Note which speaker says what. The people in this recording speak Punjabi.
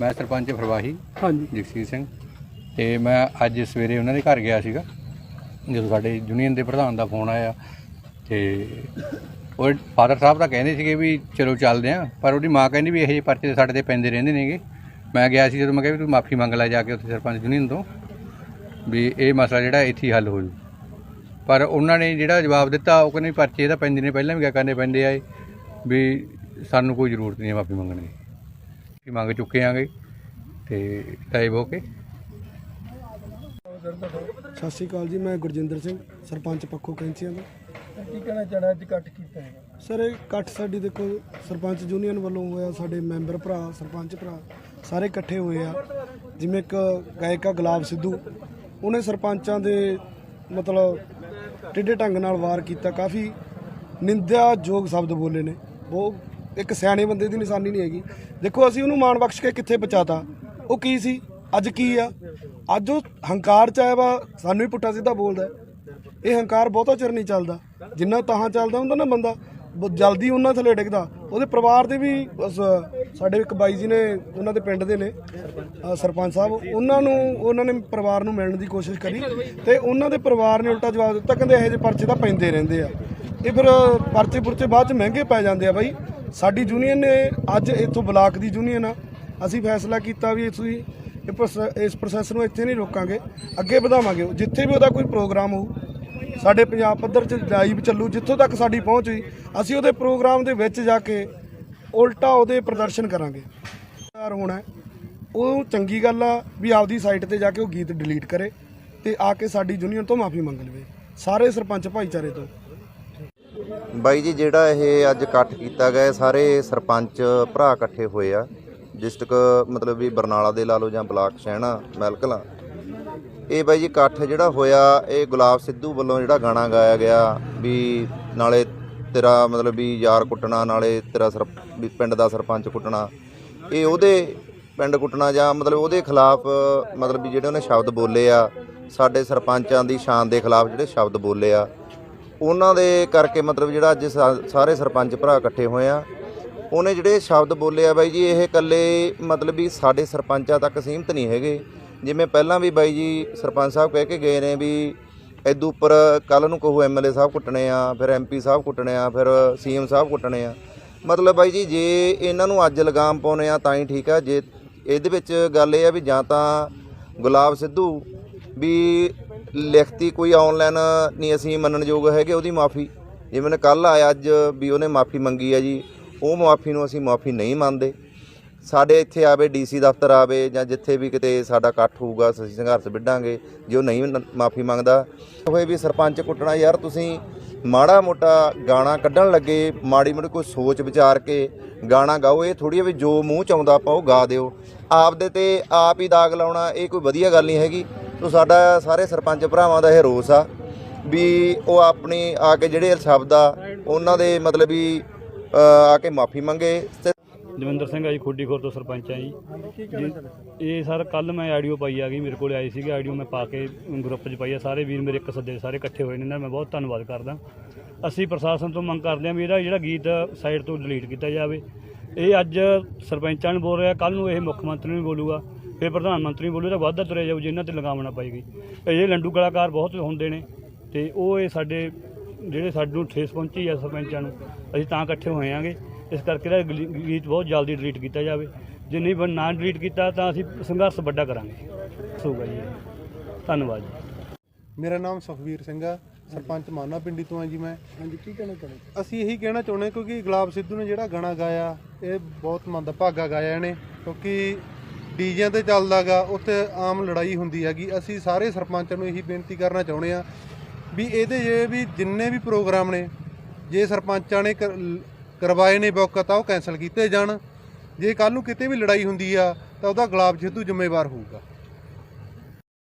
Speaker 1: ਮੈਂ ਸਰਪੰਚ ਫਰਵਾਹੀ
Speaker 2: ਹਾਂਜੀ।
Speaker 1: ਜਗਸੀਰ ਸਿੰਘ ਤੇ ਮੈਂ ਅੱਜ ਸਵੇਰੇ ਉਹਨਾਂ ਦੇ ਘਰ ਗਿਆ ਸੀਗਾ ਜਦੋਂ ਸਾਡੇ ਯੂਨੀਅਨ ਦੇ ਪ੍ਰਧਾਨ ਦਾ ਫੋਨ ਆਇਆ ਤੇ ਉਹ ਫਾਦਰ ਸਾਹਿਬ ਤਾਂ ਕਹਿੰਦੇ ਸੀਗੇ ਵੀ ਚਲੋ ਚੱਲਦੇ ਆਂ ਪਰ ਉਹਦੀ ਮਾਂ ਕਹਿੰਦੀ ਵੀ ਇਹ ਜਿਹੇ ਪਰਚੇ ਸਾਡੇ ਤੇ ਪੈਂਦੇ ਰਹਿੰਦੇ ਨੇਗੇ। ਮੈਂ ਗਿਆ ਸੀ ਜਦੋਂ ਮੈਂ ਕਿਹਾ ਵੀ ਤੂੰ ਮਾਫੀ ਮੰਗ ਲੈ ਜਾ ਕੇ ਉੱਥੇ ਸਰਪੰਚ ਯੂਨੀਅਨ ਤੋਂ ਵੀ ਇਹ ਮਸਲਾ ਜਿਹੜਾ ਇੱਥੇ ਹੀ ਹੱਲ ਹੋ ਜੂ। ਪਰ ਉਹਨਾਂ ਨੇ ਜਿਹੜਾ ਜਵਾਬ ਦਿੱਤਾ ਉਹ ਕਹਿੰਦੇ ਪਰਚੇ ਤਾਂ ਪੈਂਦੇ ਨੇ ਪਹਿਲਾਂ ਵੀ ਕਿਆ ਕਰਨੇ ਪੈਂਦੇ ਆਏ ਵੀ ਸਾਨੂੰ ਕੋਈ ਜ਼ਰੂਰਤ ਨਹੀਂ ਹੈ ਮਾਫੀ ਮੰਗਣ ਦੀ। ਅਸੀਂ ਮੰਗ ਚੁੱਕੇ ਆਂਗੇ ਤੇ ਟਾਈਬ ਹੋ ਕੇ।
Speaker 2: ਸਤਿ ਸ਼੍ਰੀ ਅਕਾਲ ਜੀ ਮੈਂ ਗੁਰਜਿੰਦਰ ਸਿੰਘ ਸਰਪੰਚ ਪੱਖੋ ਕੈਂਚੀਆਂ ਦਾ
Speaker 3: ਕੀ ਕਹਿਣਾ ਚਾਹਣਾ ਅੱਜ ਇਕੱਠ ਕੀਤਾ ਹੈਗਾ?
Speaker 2: ਸਰ ਇਹ ਇਕੱਠ ਸਾਡੀ ਦੇਖੋ ਸਰਪੰਚ ਯੂਨੀਅਨ ਵੱਲੋਂ ਹੋਇਆ ਸਾਡੇ ਮੈਂਬਰ ਭਰਾ ਸਰਪੰਚ ਭਰਾ ਸਾਰੇ ਇਕੱਠੇ ਹੋਏ ਆ। ਜਿਵੇਂ ਇੱਕ ਗਾਇਕਾ ਗੁਲਾਬ ਸਿੱਧੂ ਉਹਨੇ ਸਰਪੰਚਾਂ ਦੇ ਮਤਲਬ ਟੇਢੇ ਢੰਗ ਨਾਲ ਵਾਰ ਕੀਤਾ। ਕਾਫੀ ਨਿੰਦਿਆਯੋਗ ਸ਼ਬਦ ਬੋਲੇ ਨੇ ਉਹ ਇੱਕ ਸਿਆਣੇ ਬੰਦੇ ਦੀ ਨਿਸ਼ਾਨੀ ਨਹੀਂ ਹੈਗੀ। ਦੇਖੋ, ਅਸੀਂ ਉਹਨੂੰ ਮਾਣ ਬਖਸ਼ ਕੇ ਕਿੱਥੇ ਪਹੁੰਚਾਤਾ? ਉਹ ਕੀ ਸੀ? ਅੱਜ ਕੀ ਆ? ਅੱਜ ਉਹ ਹੰਕਾਰ ਚ ਆਇਆ ਵਾ, ਸਾਨੂੰ ਹੀ ਪੁੱਠਾ ਸਿੱਧਾ ਬੋਲਦਾ ਇਹ ਹੰਕਾਰ ਬਹੁਤਾ ਚਿਰ ਨਹੀਂ ਚੱਲਦਾ। ਜਿੰਨਾ ਤਾਹਾਂ ਚੱਲਦਾ ਹੁੰਦਾ ਨਾ ਬੰਦਾ ਬਹੁਤ ਜਲਦੀ ਉਹਨਾਂ ਥੱਲੇ ਡਿੱਗਦਾ। ਉਹਦੇ ਪਰਿਵਾਰ ਦੇ ਵੀ ਸਾਡੇ ਇੱਕ ਬਾਈ ਜੀ ਨੇ, ਉਹਨਾਂ ਦੇ ਪਿੰਡ ਦੇ ਨੇ ਸਰਪੰਚ ਸਾਹਿਬ, ਉਹਨਾਂ ਨੂੰ, ਉਹਨਾਂ ਨੇ ਪਰਿਵਾਰ ਨੂੰ ਮਿਲਣ ਦੀ ਕੋਸ਼ਿਸ਼ ਕਰੀ ਤੇ ਉਹਨਾਂ ਦੇ ਪਰਿਵਾਰ ਨੇ ਉਲਟਾ ਜਵਾਬ ਦਿੱਤਾ, ਕਹਿੰਦੇ ਇਹੋ ਜਿਹੇ ਪਰਚੇ ਤਾਂ ਪੈਂਦੇ ਰਹਿੰਦੇ ਆ। ਇਹ ਫਿਰ ਪਰਚੇ ਪੁਰਚੇ ਬਾਅਦ ਚ ਮਹਿੰਗੇ ਪੈ ਜਾਂਦੇ ਆ ਬਾਈ। ਸਾਡੀ ਯੂਨੀਅਨ ਨੇ ਅੱਜ ਇੱਥੋਂ ਬਲਾਕ ਦੀ ਯੂਨੀਅਨ ਆ। ਅਸੀਂ ਫੈਸਲਾ ਕੀਤਾ ਵੀ ਤੁਸੀਂ ਇਹ ਪ੍ਰੋਸ- ਇਸ ਪ੍ਰੋਸੈਸ ਨੂੰ ਇੱਥੇ ਨਹੀਂ ਰੋਕਾਂਗੇ, ਅੱਗੇ ਵਧਾਵਾਂਗੇ। ਜਿੱਥੇ ਵੀ ਉਹਦਾ ਕੋਈ ਪ੍ਰੋਗਰਾਮ ਹੋਊ, ਸਾਡੇ ਪੰਜਾਬ ਪੱਧਰ 'ਚ ਲਾਈਵ ਚੱਲੂ, ਜਿੱਥੋਂ ਤੱਕ ਸਾਡੀ ਪਹੁੰਚ ਹੋਈ, ਅਸੀਂ ਉਹਦੇ ਪ੍ਰੋਗਰਾਮ ਦੇ ਵਿੱਚ ਜਾ ਕੇ ਉਲਟਾ ਉਹਦੇ ਪ੍ਰਦਰਸ਼ਨ ਕਰਾਂਗੇ। ਤਿਆਰ ਹੋਣਾ ਉਹ ਚੰਗੀ ਗੱਲ ਆ ਵੀ ਆਪਦੀ ਸਾਈਟ ਤੇ ਜਾ ਕੇ ਉਹ ਗੀਤ ਡਿਲੀਟ ਕਰੇ ਤੇ ਆ ਕੇ ਸਾਡੀ ਯੂਨੀਅਨ ਤੋਂ ਮਾਫੀ ਮੰਗ ਲਵੇ। ਸਾਰੇ ਸਰਪੰਚ ਭਾਈਚਾਰੇ ਤੋਂ।
Speaker 4: ਬਾਈ ਜੀ, ਜਿਹੜਾ ਇਹ ਅੱਜ ਇਕੱਠ ਕੀਤਾ ਗਿਆ, ਇਹ ਸਾਰੇ ਸਰਪੰਚ ਭਰਾ ਇਕੱਠੇ ਹੋਏ ਆ, ਡਿਸਟ੍ਰਿਕਟ, ਮਤਲਬ ਵੀ ਬਰਨਾਲਾ ਦੇ ਲਾ ਲਓ ਜਾਂ ਬਲਾਕ ਸ਼ਹਿਣਾ ਮੈਲਕਲਾਂ ਇਹ ਬਾਈ ਜੀ, ਇਕੱਠ ਜਿਹੜਾ ਹੋਇਆ, ਇਹ ਗੁਲਾਬ ਸਿੱਧੂ ਵੱਲੋਂ ਜਿਹੜਾ ਗਾਣਾ ਗਾਇਆ ਗਿਆ ਵੀ ਨਾਲੇ ਤੇਰਾ ਮਤਲਬ ਵੀ ਯਾਰ ਕੁੱਟਣਾ, ਨਾਲੇ ਤੇਰਾ ਸਰ, ਵੀ ਪਿੰਡ ਦਾ ਸਰਪੰਚ ਕੁੱਟਣਾ, ਇਹ ਉਹਦੇ ਪਿੰਡ ਕੁੱਟਣਾ ਜਾਂ ਮਤਲਬ ਉਹਦੇ ਖਿਲਾਫ, ਮਤਲਬ ਵੀ ਜਿਹੜੇ ਉਹਨੇ ਸ਼ਬਦ ਬੋਲੇ ਆ, ਸਾਡੇ ਸਰਪੰਚਾਂ ਦੀ ਸ਼ਾਨ ਦੇ ਖਿਲਾਫ ਜਿਹੜੇ ਸ਼ਬਦ ਬੋਲੇ ਆ ਉਹਨਾਂ ਦੇ ਕਰਕੇ ਮਤਲਬ ਜਿਹੜਾ ਅੱਜ ਸਾ- ਸਾਰੇ ਸਰਪੰਚ ਭਰਾ ਇਕੱਠੇ ਹੋਏ ਆ। ਉਹਨੇ ਜਿਹੜੇ ਸ਼ਬਦ ਬੋਲੇ ਆ ਬਾਈ ਜੀ, ਇਹ ਇਕੱਲੇ ਮਤਲਬ ਵੀ ਸਾਡੇ ਸਰਪੰਚਾਂ ਤੱਕ ਸੀਮਤ ਨਹੀਂ ਹੈਗੇ। ਜਿਵੇਂ ਪਹਿਲਾਂ ਵੀ ਬਾਈ ਜੀ ਸਰਪੰਚ ਸਾਹਿਬ ਕਹਿ ਕੇ ਗਏ ਨੇ ਵੀ ਇਦੋਂ ਉੱਪਰ ਕੱਲ ਨੂੰ ਕਹੂ ਐਮਐਲਏ ਸਾਹਿਬ ਕੁੱਟਣੇ ਆ, ਫਿਰ ਐਮਪੀ ਸਾਹਿਬ ਕੁੱਟਣੇ ਆ, ਫਿਰ ਸੀਐਮ ਸਾਹਿਬ ਕੁੱਟਣੇ ਆ। ਮਤਲਬ ਬਾਈ ਜੀ, ਜੇ ਇਹਨਾਂ ਨੂੰ ਅੱਜ ਲਗਾਮ ਪਾਉਣੇ ਆ ਤਾਂ ਹੀ ਠੀਕ ਆ। ਜੇ ਇਹਦੇ ਵਿੱਚ ਗੱਲ ਇਹ ਆ ਵੀ ਜਾਂ ਤਾਂ ਗੁਲਾਬ ਸਿੱਧੂ ਵੀ ਲਿਖਤੀ ਕੋਈ ਆਨਲਾਈਨ ਨਹੀਂ ਅਸੀਂ ਮੰਨਣਯੋਗ ਹੈਗੇ, ਉਹਦੀ ਮਾਫੀ। ਜਿਵੇਂ ਨੇ ਕੱਲ ਆਇਆ ਅੱਜ ਵੀ ਉਹਨੇ ਮਾਫੀ ਮੰਗੀ ਹੈ ਜੀ। ਉਹ ਮਾਫੀ ਨੂੰ ਅਸੀਂ ਮਾਫੀ ਨਹੀਂ ਮੰਨਦੇ। ਸਾਡੇ ਇੱਥੇ ਆਵੇ, ਡੀਸੀ ਦਫ਼ਤਰ ਆਵੇ ਜਾਂ ਜਿੱਥੇ ਵੀ ਕਿਤੇ ਸਾਡਾ ਇਕੱਠ ਹੋਊਗਾ, ਅਸੀਂ ਸੰਘਰਸ਼ ਵਿੱਢਾਂਗੇ, ਜੇ ਉਹ ਨਹੀਂ ਮਾਫੀ ਮੰਗਦਾ। ਹੋਏ ਵੀ ਸਰਪੰਚ ਕੁੱਟਣਾ, ਯਾਰ ਤੁਸੀਂ ਮਾੜਾ ਮੋਟਾ ਗਾਣਾ ਕੱਢਣ ਲੱਗੇ, ਮਾੜੀ ਮੋਟੀ ਕੋਈ ਸੋਚ ਵਿਚਾਰ ਕੇ ਗਾਣਾ ਗਾਓ, ਇਹ ਥੋੜੀ ਵੀ ਜੋ ਮੂੰਹ ਚ ਆਉਂਦਾ ਆਪਾਂ ਉਹ ਗਾ ਦਿਓ। ਆਪ ਦੇ ਤੇ ਆਪ ਹੀ ਦਾਗ ਲਾਉਣਾ, ਇਹ ਕੋਈ ਵਧੀਆ ਗੱਲ ਨਹੀਂ ਹੈਗੀ। ਤੋ ਸਾਡਾ ਸਾਰੇ ਸਰਪੰਚ ਭਰਾਵਾਂ ਦਾ ਇਹ ਰੋਸ ਆ ਵੀ ਉਹ ਆਪਣੀ ਆ ਕੇ ਜਿਹੜੇ ਸ਼ਬਦ ਆ ਉਹਨਾਂ ਦੇ ਮਤਲਬ ਵੀ ਆ ਕੇ ਮਾਫੀ ਮੰਗੇ ਤੇ
Speaker 5: ਦਵਿੰਦਰ ਸਿੰਘ ਆ ਜੀ ਖੋਡੀ ਖੋਰ ਤੋਂ ਸਰਪੰਚ ਆ ਜੀ। ਇਹ ਸਰ ਕੱਲ ਮੈਂ ਆਡੀਓ ਪਾਈ ਆ ਗਈ ਮੇਰੇ ਕੋਲ ਆਈ ਸੀਗੀ ਆਡੀਓ ਮੈਂ ਪਾ ਕੇ ਗਰੁੱਪ 'ਚ ਪਾਈ ਆ। ਸਾਰੇ ਵੀਰ ਮੇਰੇ ਇੱਕ ਸੱਦੇ ਸਾਰੇ ਇਕੱਠੇ ਹੋਏ ਨੇ ਦਾ ਮੈਂ ਬਹੁਤ ਧੰਨਵਾਦ ਕਰਦਾ। ਅਸੀਂ ਪ੍ਰਸ਼ਾਸਨ ਤੋਂ ਮੰਗ ਕਰਦੇ ਹਾਂ ਵੀ ਇਹਦਾ ਜਿਹੜਾ ਗੀਤ ਸਾਈਡ ਤੋਂ ਡਿਲੀਟ ਕੀਤਾ ਜਾਵੇ। ਇਹ ਅੱਜ ਸਰਪੰਚਾਂ ਨੂੰ ਬੋਲ ਰਿਹਾ ਕੱਲ ਨੂੰ ਇਹ ਮੁੱਖ ਮੰਤਰੀ ਨੂੰ ਬੋਲੂਗਾ। ਫਿਰ ਪ੍ਰਧਾਨ ਮੰਤਰੀ ਬੋਲੂ ਤਾਂ ਵਾਧਾ ਤੁਰਿਆ ਜਾਊ ਜੇ ਇਹਨਾਂ ਤੇ ਲਗਾਮ ਨਾ ਪਾਈ ਗਈ। ਇਹ ਲੰਡੂ ਕਲਾਕਾਰ ਬਹੁਤ ਹੁੰਦੇ ਨੇ ਤੇ ਉਹ ਇਹ ਸਾਡੇ ਜਿਹੜੇ ਸਾਨੂੰ ਠੇਸ ਪਹੁੰਚੀ ਆ ਸਰਪੰਚਾਂ ਨੂੰ ਅਸੀਂ ਤਾਂ ਇਕੱਠੇ ਹੋਏ ਆਂਗੇ। ਇਸ ਕਰਕੇ ਇਹਦਾ ਗਲੀ- ਗੀਤ ਬਹੁਤ ਜਲਦੀ ਡਿਲੀਟ ਕੀਤਾ ਜਾਵੇ। ਜੇ ਨਹੀਂ ਬਣ- ਨਾ ਡਿਲੀਟ ਕੀਤਾ ਤਾਂ ਅਸੀਂ ਸੰਘਰਸ਼ ਵੱਡਾ ਕਰਾਂਗੇ। ਹੋਊਗਾ ਜੀ। ਧੰਨਵਾਦ ਜੀ।
Speaker 6: ਮੇਰਾ ਨਾਮ ਸੁਖਵੀਰ ਸਿੰਘ ਆ ਸਰਪੰਚ ਮਾਨਾ ਪਿੰਡੀ ਤੋਂ ਆ ਜੀ ਮੈਂ।
Speaker 2: ਹਾਂਜੀ ਕੀ ਕਹਿਣਾ ਚਾਹੁੰਦੇ
Speaker 6: ਅਸੀਂ ਇਹੀ ਕਹਿਣਾ ਚਾਹੁੰਦੇ ਹਾਂ ਕਿਉਂਕਿ ਗੁਲਾਬ ਸਿੱਧੂ ਨੇ ਜਿਹੜਾ ਗਾਣਾ ਗਾਇਆ ਇਹ ਬਹੁਤ ਮੰਦਭਾਗਾ ਗਾਇਆ ਇਹਨੇ। ਕਿਉਂਕਿ ਡੀਜਿਆਂ ਤੇ ਚੱਲਦਾਗਾ, ਉੱਥੇ ਆਮ ਲੜਾਈ ਹੁੰਦੀ ਹੈਗੀ। ਅਸੀਂ ਸਾਰੇ ਸਰਪੰਚਾਂ ਨੂੰ ਇਹੀ ਬੇਨਤੀ ਕਰਨਾ ਚਾਹੁੰਦੇ ਆ ਵੀ ਇਹਦੇ ਜੇ ਵੀ ਜਿੰਨੇ ਵੀ ਪ੍ਰੋਗਰਾਮ ਨੇ, ਜੇ ਸਰਪੰਚਾਂ ਨੇ ਕਰਵਾਏ ਨੇ ਬੁੱਕ ਤਾਂ ਉਹ ਕੈਨਸਲ ਕੀਤੇ ਜਾਣ। ਜੇ ਕੱਲ ਨੂੰ ਕਿਤੇ ਵੀ ਲੜਾਈ ਹੁੰਦੀ ਆ, ਤਾਂ ਉਹਦਾ ਗੁਲਾਬ ਸਿੱਧੂ ਜ਼ਿੰਮੇਵਾਰ ਹੋਊਗਾ।